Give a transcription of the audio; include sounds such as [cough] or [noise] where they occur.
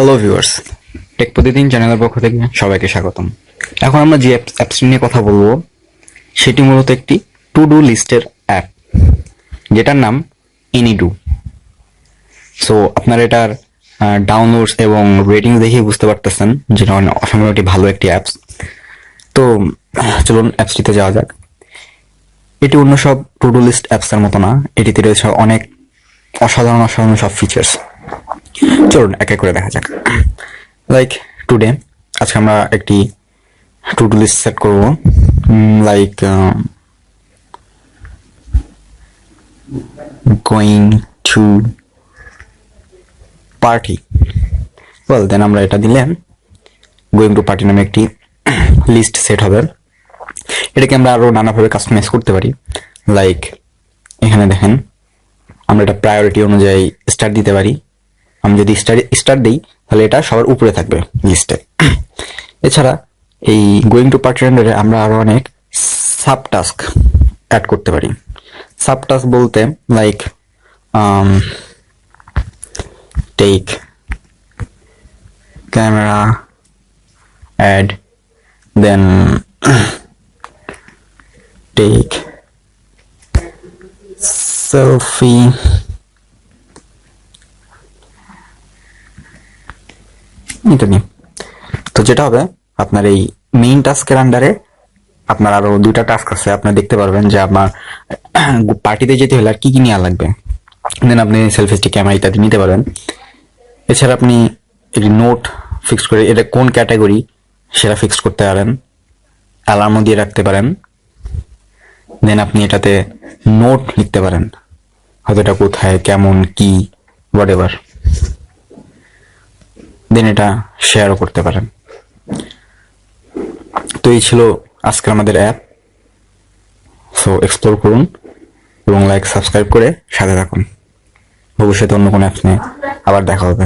Hello viewers take প্রতিদিন চ্যানেলের পক্ষ থেকে সবাইকে স্বাগতম। এখন আমরা যে অ্যাপসটি নিয়ে কথা বলব, সেটি মূলত একটি টু ডু লিস্টের অ্যাপ যেটার নাম এনিডু সো আপনার এটার ডাউনলোডস এবং রেটিং দেখে বুঝতে পারতেছেন যেটা অসম্ভব একটি ভালো একটি অ্যাপস তো, চলুন অ্যাপসটিতে যাওয়া যাক। এটি অন্য সব টু ডু লিস্ট অ্যাপসের মতো না। এটিতে রয়েছে অনেক অসাধারণ অসাধারণ সব ফিচার্স চলুন, এক এক করে দেখা যাক। লাইক টুডে আজকে আমরা একটি টু ডু লিস্ট সেট করব like going to party well then আমরা এটা দিলে গোয়িং টু পার্টি নামে একটি লিস্ট সেট হবে। এটাকে আমরা আরও নানাভাবে কাস্টমাইজ করতে পারি। লাইক এখানে দেখেন, আমরা এটা প্রায়োরিটি অনুযায়ী স্টার দিতে পারি। আমি যদি স্টার স্টার দিই, তাহলে এটা সবার উপরে থাকবে লিস্টে এছাড়া এই গোয়িং টু পার্টি আমরা আরও অনেক সাব টাস্ক অ্যাড করতে পারি। সাব টাস্ক বলতে like take camera add then take selfie ইত্যাদি তো যেটা হবে, আপনার এই মেইন টাস্কের আন্ডারে আপনার আরও দুইটা টাস্ক আছে। আপনি দেখতে পারবেন যে আপনার পার্টিতে [coughs] যেতে হলে আর কি কি নেওয়া লাগবে। দেন আপনি সেলফি স্টিক ক্যামেরা ইত্যাদি নিতে পারবেন। এছাড়া আপনি একটি নোট ফিক্স করে, এটা কোন ক্যাটাগরি সেটা ফিক্স করতে পারেন। অ্যালার্মও দিয়ে রাখতে পারেন। দেন আপনি এটাতে নোট লিখতে পারেন। হয়তো এটা কোথায়, কেমন, কি হোয়াট এভার দেন এটা শেয়ারও করতে পারেন। তো এই ছিল আজকের আমাদের অ্যাপ সো এক্সপ্লোর করুন এবং লাইক সাবস্ক্রাইব করে সাথে থাকুন। ভবিষ্যতে অন্য কোনো অ্যাপস নিয়ে আবার দেখা হবে।